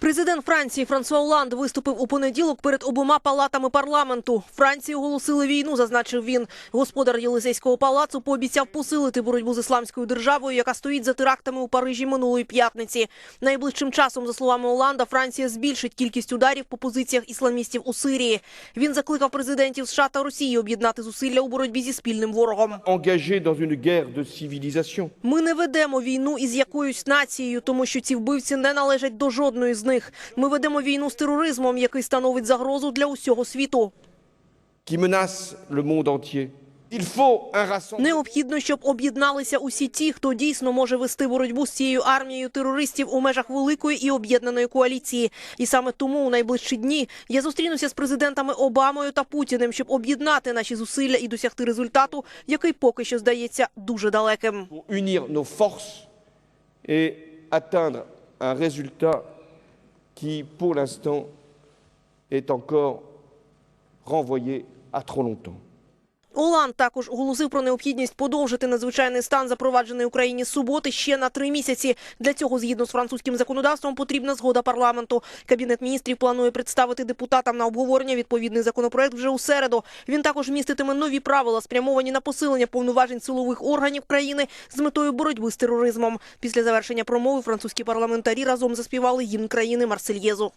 Президент Франції Франсуа Оланд виступив у понеділок перед обома палатами парламенту. Франції оголосили війну, зазначив він. Господар Єлисейського палацу пообіцяв посилити боротьбу з ісламською державою, яка стоїть за терактами у Парижі минулої п'ятниці. Найближчим часом, за словами Оланда, Франція збільшить кількість ударів по позиціях ісламістів у Сирії. Він закликав президентів США та Росії об'єднати зусилля у боротьбі зі спільним ворогом. Ми не ведемо війну із якоюсь нацією, тому що ці вбивці не належать до жодної з них. Ми ведемо війну з тероризмом, який становить загрозу для усього світу. Необхідно, щоб об'єдналися усі ті, хто дійсно може вести боротьбу з цією армією терористів у межах великої і об'єднаної коаліції. І саме тому у найближчі дні я зустрінуся з президентами Обамою та Путіним, щоб об'єднати наші зусилля і досягти результату, який поки що здається дуже далеким. pour unir qui, pour l'instant, est encore renvoyé à trop longtemps. Оланд також оголосив про необхідність подовжити надзвичайний стан, запроваджений Україні суботи, ще на три місяці. Для цього, згідно з французьким законодавством, потрібна згода парламенту. Кабінет міністрів планує представити депутатам на обговорення відповідний законопроект вже у середу. Він також міститиме нові правила, спрямовані на посилення повноважень силових органів країни з метою боротьби з тероризмом. Після завершення промови французькі парламентарі разом заспівали гімн країни Марсельєзу.